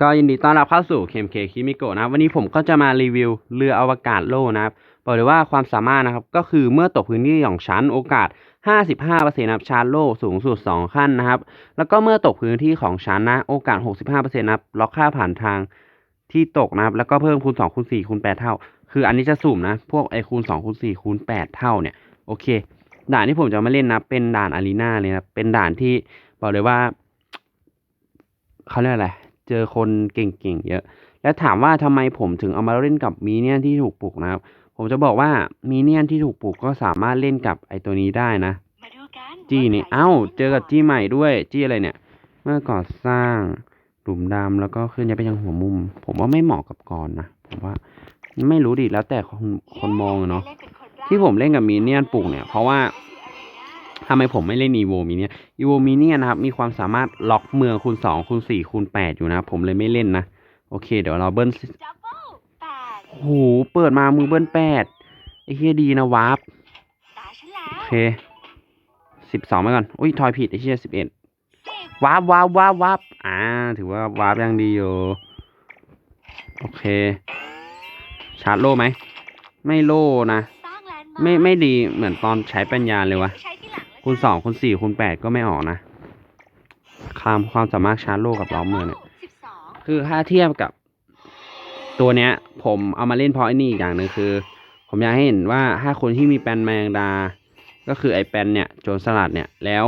ก็ยินดีต้อนรับเข้าสู่ KMK คิมิโกะนะครับ วันนี้ผมก็จะมารีวิวเรืออวกาศโล่นะครับ บอกเลยว่าความสามารถนะครับ ก็คือเมื่อตกพื้นที่ของชั้นโอกาส 55%นะครับชาร์จโล่สูงสุด 2 ขั้นนะครับ แล้วก็เมื่อตกพื้นที่ของชั้นนะ โอกาส 65%นะครับล็อกค่าผ่านทางที่ตกนะครับ แล้วก็เพิ่มคูณ2คูณ4คูณ8เท่า คืออันนี้จะสุ่มนะ พวกไอคูณ2คูณ4คูณ8เท่าเนี่ย โอเค ด่านที่ผมจะมาเล่นนะ เป็นด่านอารีนาเลยนะ เป็นด่านที่บอกเลยว่าเขาเรียกอะไร เจอคนเก่งๆเยอะ แล้วถามว่าทำไมผมถึงเอามาเล่นกับมีเนียนที่ถูกปลูกนะครับ ผมจะบอกว่ามีเนียนที่ถูกปลูกก็สามารถเล่นกับไอตัวนี้ได้นะมาดูกันจี้นี่ว่าใครเอ้าจะเจอกับจี้ใหม่ด้วย จี้อะไรเนี่ย เมื่อก่อสร้างหลุมดำแล้วก็เคลื่อนย้ายไปยังหัวมุม ผมว่าไม่เหมาะกับกรนะ ผมว่าไม่รู้ดิแล้วแต่คนคนมองอะเนาะล่ป็คแรกที่ผมเล่นกับมีเนียนปลูกเนี่ย เพราะว่า ทำไมผมไม่เล่นอีโวมีเนี่ยอีโวมีเนี่ยนะครับ มีความสามารถล็อกเมืองคูณสองคูณสี่คูณแปดอยู่นะผมเลยไม่เล่นนะ โอเค เดี๋ยวเราเบิ้ลโอ้โหเปิดมามือเบิ้ลแปดไอ้เฮียดีนะวาร์ปโอเคสิบสองไปก่อนอุ้ยทอยผิดไอ้เฮียสิบเอ็ดวาร์ปวาร์ปวาร์ปวาร์ปอ่า ถือว่าวาร์ปยังดีอยู่โอเค ชาร์จโล่ไหม ไม่โล่นะ ไม่ไม่ดีเหมือนตอนใช้ปัญญาเลยวะ คูณสองคูณสี่คูณแปดก็ไม่ออกนะความความสามารถชาร์จโลกับล้อมมือเนี่ย คือถ้าเทียบกับตัวเนี้ย ผมเอามาเล่นเพราะไอ้นี่อีกอย่างหนึ่งคือ ผมอยากให้เห็นว่าถ้าคนที่มีแปนแมงดา ก็คือไอ้แปนเนี่ยโจรสลัดเนี่ย แล้ว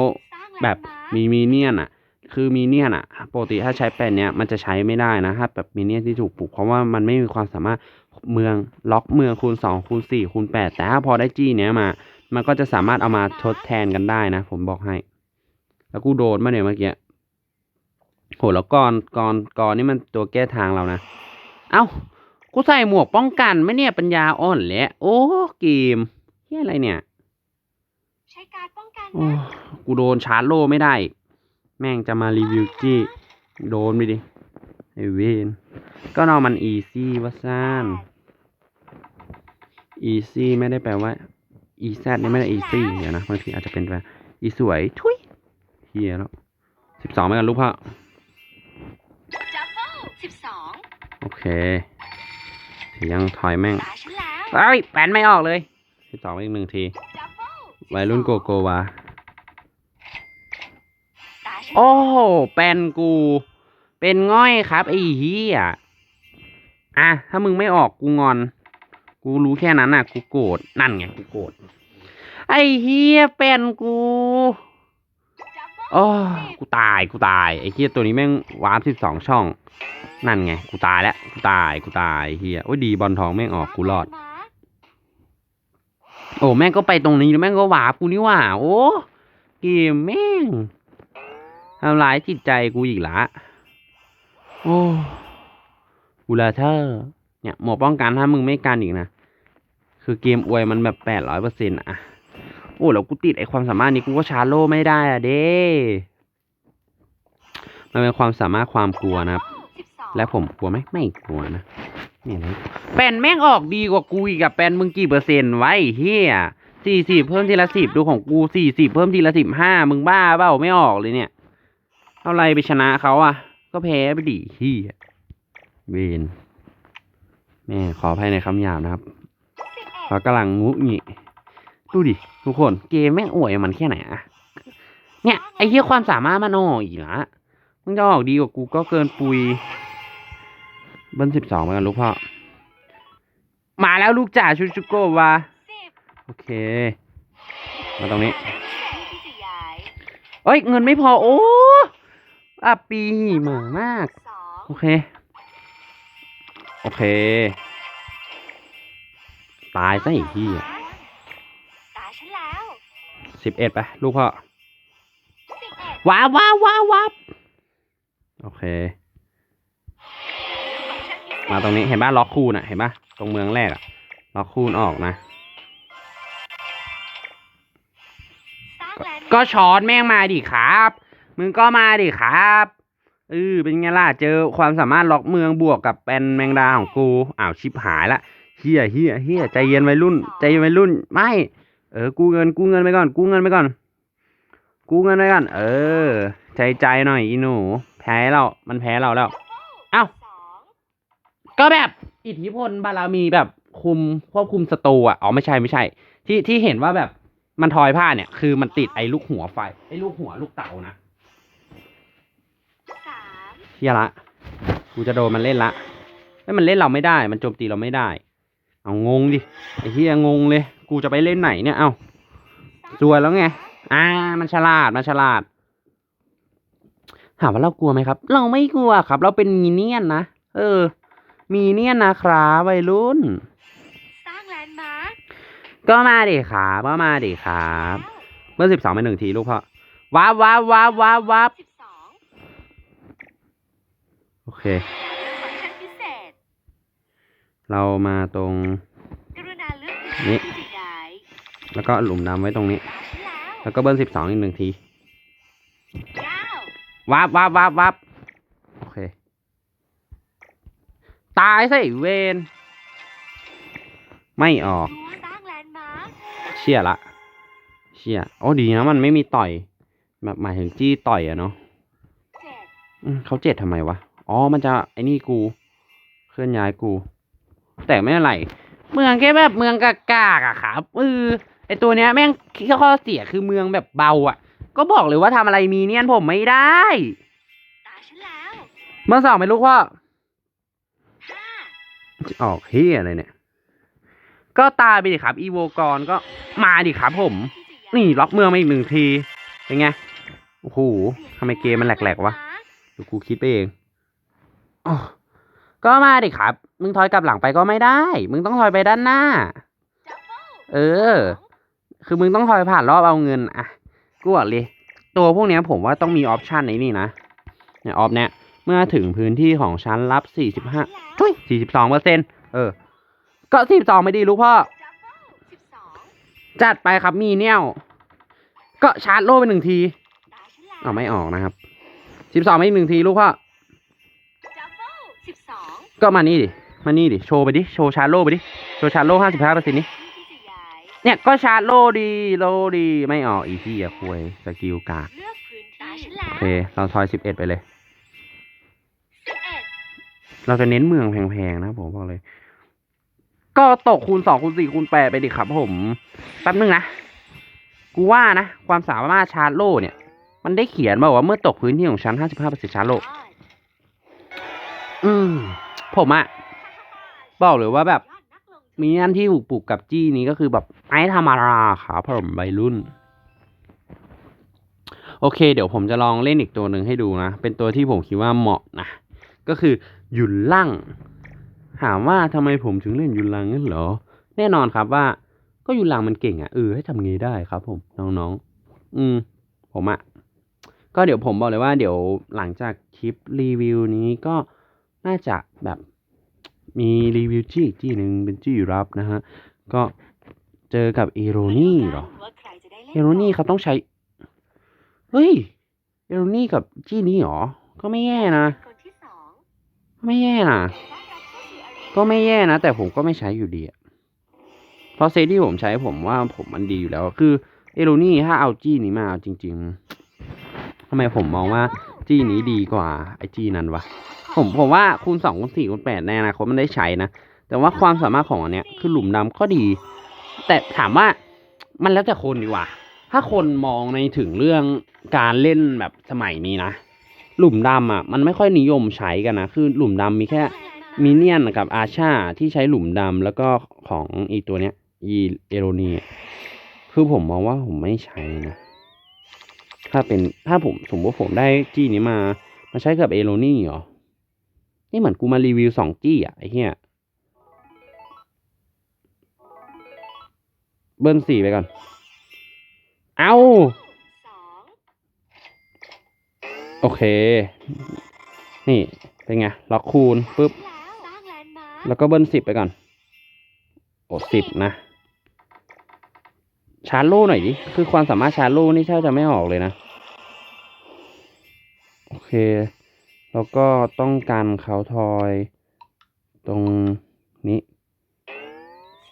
แบบมีมีเนียนอะ คือมีเนียนอะปกติถ้าใช้แปนเนี้ยมันจะใช้ไม่ได้นะถ้าแบบมีเนียนที่ถูกปลูกเพราะว่ามันไม่มีความสามารถเมืองล็อกเมืองคูณสองคูณสี่คูณแปดแต่ถ้าพอได้จี้เนี้ยมา มันก็จะสามารถเอามาทดแทนกันได้นะ ผมบอกให้ แล้วกูโดนมาเนี่ยเมื่อกี้โหแล้วกรกรกรนี่มันตัวแก้ทางเรานะ เอ้า กูใส่หมวกป้องกันไหมเนี่ยปัญญาอ่อนแหละโอ้เกมเฮียอะไรเนี่ย ใช้การดป้องกันโอ้นะกูโดนชาร์จโล่ไม่ได้อีกแม่งจะมารีวิวจี้โดนไปดิไอเวนก็นอามันอีซี่ว่าซ่านอีซี่ไม่ได้แปลว่า อีแซดนี่ไม่ได้อีซี่เดี๋ยวนะบางทีอาจจะเป็นแปลอีสวยทุยเฮียแล้วสิบสองไปกันลูกพ่อดับเบิลสิบสองโอเค ยังถอยแม่งตาฉันแล้วเอ้ยแปนไม่ออกเลยสิบสองไปอีกหนึ่งทีดับเบิลวัยรุ่นโกโกวาตาฉันโอ้โหแปนกู เป็นง่อยครับไอ้เหี้ยอะถ้ามึงไม่ออกกูงอน กูรู้แค่นั้นน่ะ กูโกรธนั่นไงกูโกรธไอ้เหี้ยแป็นกูดับเบิลโอ้กูตายกูตายไอ้เหี้ยตัวนี้แม่งวาร์ปสิบสองช่อง นั่นไง กูตายแล้วกูตายกูตายเหี้ยโอ้ยดีบอลทองแม่งออกกูรอด โอ้แม่งก็ไปตรงนี้แล้วแม่งก็วาร์ปกูนี่ว่า โอ้เกมแม่งทำร้ายจิตใจกูอีกละโอ้กูลาเธอเนี่ยหมวกป้องกันถ้ามึงไม่กันอีกนะ คือเกมอวยมันแบบแปดร้อยเปอร์เซ็นต์อะโอ้แล้วกูติดไอความสามารถนี้กูก็ชาร์โลไม่ได้อะเด้มันเป็นความสามารถความกลัวนะครับ และผมกลัวไหมไม่กลัวนะเนี่ยนะแปนแม่งออกดีกว่ากูอีกอะแปนมึงกี่เปอร์เซ็นต์ไว้เฮียสี่สิบเพิ่มทีละสิบดูของกูสี่สิบเพิ่มทีละสิบห้ามึงบ้าเปล่าไม่ออกเลยเนี่ยเอาอะไรไปชนะเขาอะก็แพ้ไปดิเฮียเวนแม่ขออภัยในคำหยาบนะครับ เขากำลังงุงี้ดูดิทุกคนเกมแม่งอวยมันแค่ไหนอะเนี่ยไอ้เหี้ยความสามารถมันออกอีกละมึงจะออกดีกว่ากูก็เกินปุยเบิ้ลสิบสองไปกันลูกพ่อมาแล้วลูกจ่าชูชูโกวะโอเค มาตรงนี้เอ้ยเงินไม่พอโอ้อาปีหมามาก โอเค โอเค ตายซะอีกที่ตาฉันแล้วสิบเอ็ดไปลูกพ่อสิบเอ็ดว้าวว้าวว้าวว้าวโอเค มาตรงนี้เห็นป่ะล็อกคูนอะเห็นป่ะตรงเมืองแรกอะล็อกคูนออกนะสร้างแลนด์ก็ช้อนแม่งมาดิครับ มึงก็มาดิครับเออเป็นไงล่ะ เจอความสามารถล็อกเมืองบวกกับเป็นแมงดาของกู อ้าวชิบหายละเฮียเฮียเฮียใจเย็นวัยรุ่น ใจเย็นวัยรุ่น ไม่ เออ กูเงิน กูเงินไปก่อน กูเงินไปก่อน กูเงินไปก่อน เออ ใจใจหน่อยอีหนู แพ้เรา มันแพ้เราแล้ว เอ้าสองก็แบบอิทธิพลบารมีแบบคุมควบคุมศัตรูอะ อ๋อไม่ใช่ไม่ใช่ ที่ที่เห็นว่าแบบมันทอยผ้าเนี่ย คือมันติดไอ้ลูกหัวไฟ ไอ้ลูกหัวลูกเต่านะสามเฮียละ กูจะโดนมันเล่นละไอ้ยมันเล่นเราไม่ได้ มันโจมตีเราไม่ได้ เอางงดิไอ้เฮียงงเลย กูจะไปเล่นไหนเนี่ย เอ้าจวยแล้วไง อ่า มันฉลาด มันฉลาด ถามว่าเรากลัวไหมครับ เราไม่กลัวครับ เราเป็นมีเนียนนะ เออ มีเนียนนะครับวัยรุ่น สร้างแลนด์มาร์คก็มาดิครับก็มาดิครับเมื่อสิบสองเป็นหนึ่งทีลูกพ่อว้าบว้าบว้าบว้าบว้าบสิบสองโอเค ฟังก์ชันพิเศษ เรามาตรงกรุณาเลือกนี่ที่จะย้ายแล้วก็หลุมดำไว้ตรงนี้ตามฉันแล้วแล้วก็เบิ้ลสิบสองอีกหนึ่งทีเก้าว้าบว้าบว้าบว้าบโอเค ตายสิเวนไม่ออกรั้วสร้างแลนด์มาร์คเชี่ยละ เชี่ยโอ้ดีนะมันไม่มีต่อย แบบหมายถึงจี้ต่อยอะเนาะเจ็ดอืมเขาเจ็ดทำไมวะ อ๋อ มันจะไอ้นี่กู เคลื่อนย้ายกู แต่ไม่อะไร เมืองแค่แบบเมืองกากากๆอะครับเออไอตัวเนี้ยแม่งข้อเสียคือเมืองแบบเบาอะก็บอกเลยว่าทำอะไรมีเนียนผมไม่ได้ตาฉันแล้วเมื่อสองเป็นลูกพ่อห้าออกเฮียอะไรเนี่ย ก็ตายไปดิครับ อีโวกรก็มาดิครับผมที่จะย้ายนี่ล็อกเมืองมาอีกหนึ่งที เป็นไง โอ้โหทำไมเกมมันแหลกๆวะเดี๋ยวกูคิดไปเองออ ก็มาดิครับ มึงถอยกลับหลังไปก็ไม่ได้ มึงต้องถอยไปด้านหน้า เออ คือมึงต้องถอยผ่านรอบเอาเงินอะกูบอกเลย ตัวพวกเนี้ยผมว่าต้องมีออปชันในนี่นะ เนี่ยออปเนี้ยเมื่อถึงพื้นที่ของชั้นรับ 45ทุย42เปอร์เซ็นเออ ก็ 42 ไม่ดีลูกพ่อ จัดไปครับมีเนี่ยก็ชาร์จโล่ไปหนึ่งทีตาฉันแล้วเอาไม่ออกนะครับ 12 ไม่หนึ่งทีลูกพ่อ ก็มานี่ดิ มานี่ดิ โชว์ไปดิ โชว์ชาร์จโล่ไปดิ โชว์ชาร์จโล่ห้าสิบห้าเปอร์เซ็นต์นี้ที่จะย้ายเนี่ยก็ชาร์จโล่ดีโล่ดี ไม่ออกอีที่อะคุยสกิลกากเลือกพื้นที่ตาฉันแล้โอวเค เราทอยสิบเอ็ดไปเลยสิบเอ็ดเราจะเน้นเมืองแพงๆนะผมบอกเลย ก็ตกคูณสองคูณสี่คูณแปดไปดิครับผม แป๊บนึงนะ กูว่านะ ความสามารถชาร์จโล่เนี่ย มันได้เขียนมาว่าเมื่อตกพื้นที่ของชั้นห้าสิบห้าเปอร์เซ็นต์ชาร์จโล่อืม ผมอะบอกเลยว่าแบบยอดนักลงทุนมีอันที่ถูกปลูกกับจี้นี้ก็คือแบบไอ้ธรรมราครับผมวัยรุ่น โอเค เดี๋ยวผมจะลองเล่นอีกตัวหนึ่งให้ดูนะ เป็นตัวที่ผมคิดว่าเหมาะนะก็คือหยุนลั่งถามว่าทำไมผมถึงเล่นยุนลังนั่นเหรอ แน่นอนครับว่า ก็ยุนลังมันเก่งอะ่ะเออให้ทำไงได้ครับ ผมน้องๆ อืม ผมอะ่ะก็เดี๋ยวผมบอกเลยว่า เดี๋ยวหลังจากคลิปรีวิวนี้ก็ น่าจะแบบมีรีวิวจี้อีกจี้หนึ่งเป็นจี้รับนะฮะ ก็เจอกับเอโรนี่เหรอ เอโรนี่เขาต้องใช้ เฮ้ย เอโรนี่กับจี้นี้เหรอ ก็ไม่แย่นะ ไม่แย่นะ ก็ไม่แย่นะ แต่ผมก็ไม่ใช้อยู่ดีอะเพราะเซตที่ผมใช้ผมว่าผมมันดีอยู่แล้ว คือเอโรนี่ถ้าเอาจี้นี้มาเอาจริง ๆทำไมผมมองว่าจี้นี้ดีกว่าไอจี้นั้นวะ ผมผมว่าคูณสองคูณสี่คูณแปดในอนาคตมันได้ใช้นะ แต่ว่าความสามารถของอันเนี้ยคือหลุมดำก็ดี แต่ถามว่ามันแล้วแต่คนดีกว่า ถ้าคนมองในถึงเรื่องการเล่นแบบสมัยนี้นะ หลุมดำอะมันไม่ค่อยนิยมใช้กันนะ คือหลุมดำมีแค่มิเนียนกับอาชาที่ใช้หลุมดำแล้วก็ของอีตัวเนี้ยอีเอโรนีคือผมมองว่าผมไม่ใช้นะ ถ้าเป็นถ้าผมสมมติผมได้จี้นี้มา มาใช้กับเอโรนี่เหรอ นี่เหมือนกูมารีวิวสองจี้อะไอ้เหี้ยเบิ้ลสี่ไปก่อน เอาโอเค นี่ เป็นไง ล็อกคูณปุ๊บ แล้วก็เบิ้ลสิบไปก่อน โอ้สิบนะ ชาร์จโล่หน่อยดิ คือความสามารถชาร์จโล่นี่แทบจะไม่ออกเลยนะ โอเค แล้วก็ต้องการเขาทอย ตรงนี้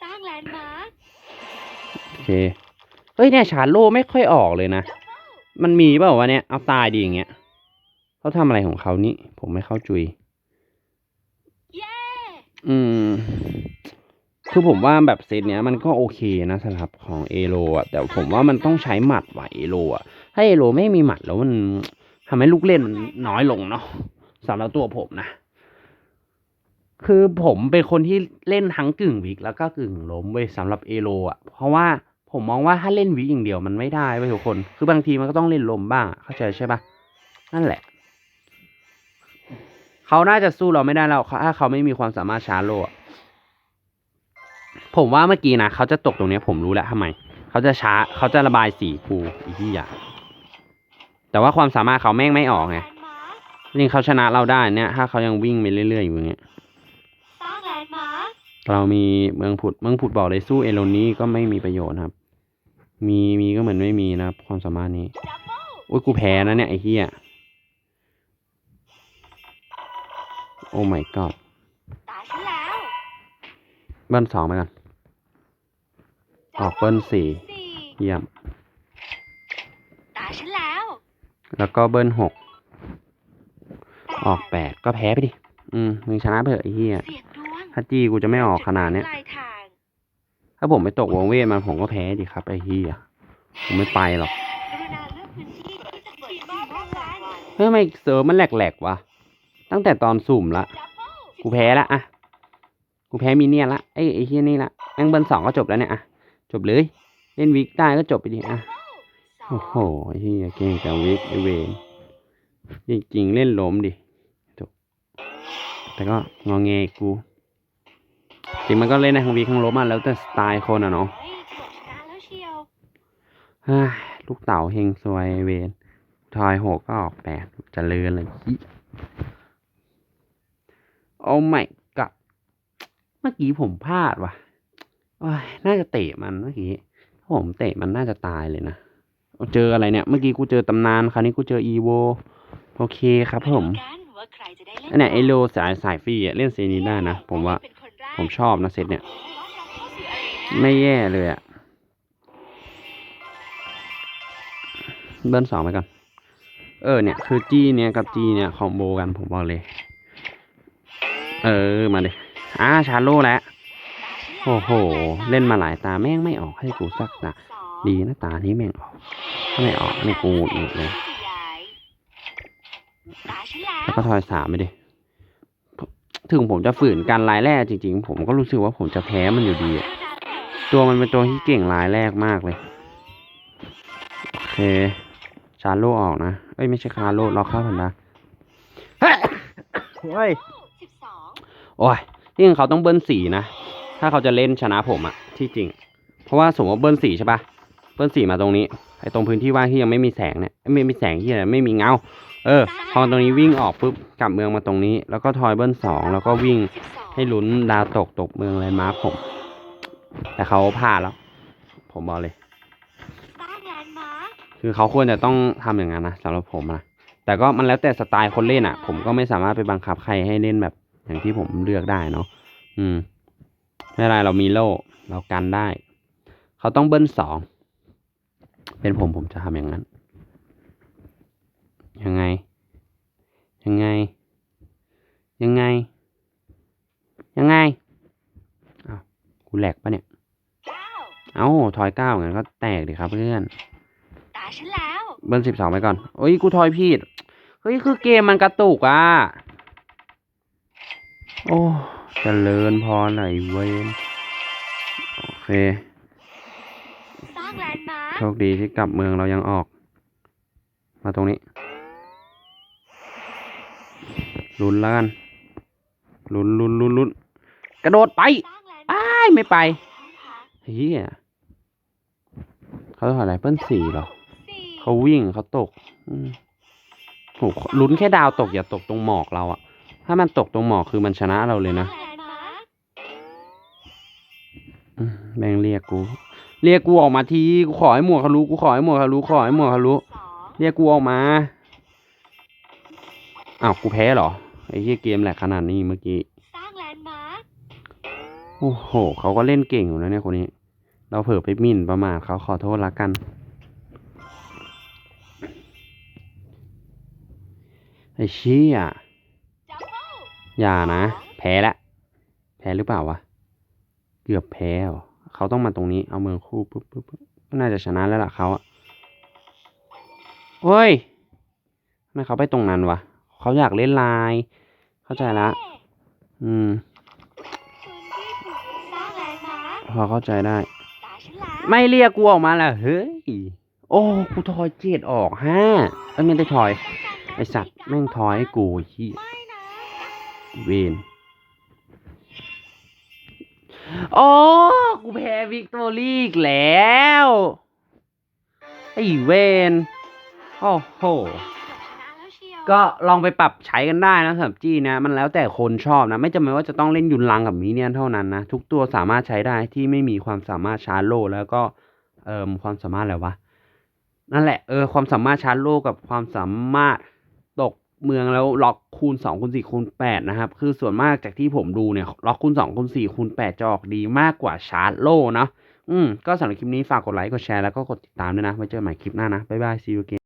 สร้างแลนด์มาร์คโอเค เฮ้ยเนี่ยชาร์จโล่ไม่ค่อยออกเลยนะจัมโบ้มันมีเปล่าวะเนี่ย เอาตายดีอย่างเงี้ยเขาทำอะไรของเขานี่ ผมไม่เข้าจุย อืม คือผมว่าแบบเซตเนี้ยมันก็โอเคนะสำหรับของเอโรอะ แต่ผมว่ามันต้องใช้หมัดว่ะเอโรอะ ถ้าเอโรไม่มีหมัดแล้วมัน ทำให้ลูกเล่นมันน้อยลงเนาะสำหรับตัวผมนะ คือผมเป็นคนที่เล่นทั้งกึ่งวิกแล้วก็กึ่งล้มเว้ยสำหรับเอโรอะ เพราะว่าผมมองว่าถ้าเล่นวิกอย่างเดียวมันไม่ได้เว้ยทุกคน คือบางทีมันก็ต้องเล่นล้มบ้างอะเข้าใจใช่ปะนั่นแหละ เขาน่าจะสู้เราไม่ได้แล้วถ้าเขาไม่มีความสามารถชาร์จโลอะผมว่าเมื่อกี้นะเขาจะตกตรงเนี้ยผมรู้แล้วทำไม เขาจะช้าเขาจะระบายสีกูอีกที่อยาง แต่ว่าความสามารถเขาแม่งไม่ออกไงแลนด์มาร์คจริงเขาชนะเราได้เนี่ย ถ้าเขายังวิ่งไปเรื่อยๆอยู่อย่างเงี้ยสร้างแลนด์มาร์คเรามีเมืองผุดเมืองผุดบอกเลยสู้เอโรนี้ก็ไม่มีประโยชน์ครับ มีมีก็เหมือนไม่มีนะครับ ความสามารถนี้ดับเบิลอุ้ยกูแพ้นะเนี่ยไอ้เหี้ยโอ้ my god ตาฉันแล้วเบิ้ลสองไปก่อนออกเบิ้ลสี่สี่เยี่ยม ตาฉันแล้ว แล้วก็เบิ้ลหก ออกแปดก็แพ้ไปดิ อืมมึงชนะไปเถอะไอ้เหี้ยเสียงดวงถ้าจี้กูจะไม่ออกขนาดเนี้ย ปลายทางถ้าผมไปตกวงเวทมันผมก็แพ้ดิครับไอ้เหี้ยผมไม่ไปหรอก กรุณาเลือกพื้นที่ที่จะเปิดบ้านรางวัลเฮ้ยทำไมเซิร์ฟมันแหลกๆวะ ตั้งแต่ตอนสุ่มละดับเบิลกูแพ้ละอะ กูแพ้มีเนี่ยนละไอ้ไอ้เฮียนี่ละแม่งเบิร์นสองก็จบแล้วเนี่ยอะ จบเลย เล่นวิกได้ก็จบไปดิอะสอ โอ้โหไอ้เฮียเก่งแต่วิกไอเวนจริงๆเล่นล้มดิจบแต่ก็งอแงกู จริงมันก็เล่นในทั้งวิกทั้งล้มอะแล้วแต่สไตล์คนอะเนาะลูกเต่าเฮงซวยเวนทอยหกก็ออกแปดจะเลือนเลยโอ้ไม่กับเมื่อกี้ผมพลาดว่ะโอ้ยน่าจะเตะมันเมื่อกี้ถ้าผมเตะมันน่าจะตายเลยนะ เจออะไรเนี่ย เมื่อกี้กูเจอตำนาน คราวนี้กูเจออีโว โอเคครับผมอันได้เล่นอันนี้ไอโลสายสายฟรีอะเล่นเซนีได้นะ ผมว่า ผมชอบนะเซตเนี่ย ไม่แย่เลยอะเบิ้ลสองไปก่อน เออเนี่ย คือจี้เนี่ยกับจี้เนี่ยคอมโบกันผมบอกเลย เออมาเลยอ่าชาโลแล้วโอ้โห เล่นมาหลายตาแม่งไม่ออกให้กูสักตา ดีหนะตานี้แม่งออกถ้าไม่ออกนี่กูหงุดหงิดเลยแล้วก็ทอยสามไปดิ ถึงผมจะฝืนการลายแรกจริงๆ ผมก็รู้สึกว่าผมจะแพ้มันอยู่ดีอะตัวมันเป็นตัวที่เก่งลายแรกมากเลย โอเค ชาร์โลออกนะ เอ้ยไม่ใช่คาร์โลเราเข้าพันดาเฮ้ยเฮ้ยโอ้ยที่จริงเขาต้องเบิ้ลสีนะ ถ้าเขาจะเล่นชนะผมอะที่จริง เพราะว่าสมมติเบิ้ลสีใช่ปะ เบิ้ลสี่มาตรงนี้ไอ้ตรงพื้นที่ว่างที่ยังไม่มีแสงเนี่ยไม่มีแสงที่อะไรไม่มีเงาเออ พอตรงนี้วิ่งออกปุ๊บกลับเมืองมาตรงนี้ แล้วก็ทอยเบิ้ลสองแล้วก็วิ่งสิบสองให้ลุ้นดาวตกตกเมืองเลยมาร์คผม แต่เขาพลาดแล้ว ผมบอกเลยสร้างแลนด์มาร์คคือเขาควรจะต้องทำอย่างนั้นนะสำหรับผมนะแต่ก็มันแล้วแต่สไตล์คนเล่นอะ ผมก็ไม่สามารถไปบังคับใครให้เล่นแบบ อย่างที่ผมเลือกได้เนาะอืมไม่เป็นไรเรามีโล่เรากันได้ เขาต้องเบิ้ลสอง เป็นผมผมจะทำอย่างนั้น ยังไง ยังไง ยังไง ยังไงอ้าวกูแหลกปะเนี่ยเก้าเอ้าทอยเก้างั้นก็แตกดิครับเพื่อนตาฉันแล้วเบิ้ลสิบสองไปก่อนโอ้ยกูทอยผิดเฮ้ยคือเกมมันกระตุกอะ โอ้เจริญพรไหนเวนโอเค สร้างแลนด์มาร์ค โชคดีที่กลับเมืองเรายังออก มาตรงนี้ลุ้นแล้วกันลุ้นลุ้นลุ้นลุ้นกระโดดไปไอ้ไม่ไปเฮียเขาถอยอะไรเปิ้ลสี่หรอเขาวิ่งเขาตกอืมโหลุ้นแค่ดาวตกอย่าตกตรงหมอกเราอะถ้ามันตกตรงหมอกคือมันชนะเราเลยนะแลนด์มาร์คอืมแม่งเรียกกู เรียกกูออกมาทีกูขอให้หมวกเขารู้กูขอให้หมวกเขารู้ขอให้หมวกเขารู้เรียกกูออกมาอ้าวกูแพ้เหรอไอ้เหี้ยเกมแหลกขนาดนี้เมื่อกี้สร้างแลนด์มาร์คโอ้โหเขาก็เล่นเก่งอยู่นะเนี่ยคนนี้ เราเผลอไปหมิ่นประมาทเขาขอโทษละกันไอ้เชี่ยดับเบิลอย่านะ แพ้ละ แพ้หรือเปล่าวะ เกือบแพ้ เขาต้องมาตรงนี้ เอาเมืองคู่ปุ๊บปุ๊บปุ๊บก็น่าจะชนะแล้วล่ะเขาอะเฮ้ยทำไมเขาไปตรงนั้นวะเขาอยากเล่นลาย เข้าใจละ อืมคุณพี่ถูกสร้างแลนด์มาร์คพอเข้าใจได้ตาฉันแล้วไม่เรียกกูออกมาแล้วเฮ้ย โอ้ กูทอยเจ็ดออกห้าเอ้ยไม่ได้ทอย ไอสัตว์แม่งทอยให้กูขี้ยไม่นะเวน โอ้กูแพ้วิกตอรี่อีกแล้ว ไอเวนโอ้โหเกือบชนะแล้วเชียวก็ลองไปปรับใช้กันได้นะสำหรับจี้นะ มันแล้วแต่คนชอบนะ ไม่จำเป็นว่าจะต้องเล่นยุนลังกับมิเนียนเท่านั้นนะ ทุกตัวสามารถใช้ได้ที่ไม่มีความสามารถชาร์จโล แล้วก็ เอ่อความสามารถอะไรวะ นั่นแหละ เออ ความสามารถชาร์จโลกับความสามารถตก เมืองแล้วล็อกคูณสองคูณสี่คูณแปดนะครับ คือส่วนมากจากที่ผมดูเนี่ยล็อกคูณสองคูณสี่คูณแปดจะออกดีมากกว่าชาร์จโลเนาะอืมก็สำหรับคลิปนี้ฝากกดไลค์กดแชร์แล้วก็กดติดตามด้วยนะไว้เจอกันใหม่คลิปหน้านะ บ๊ายบาย see you again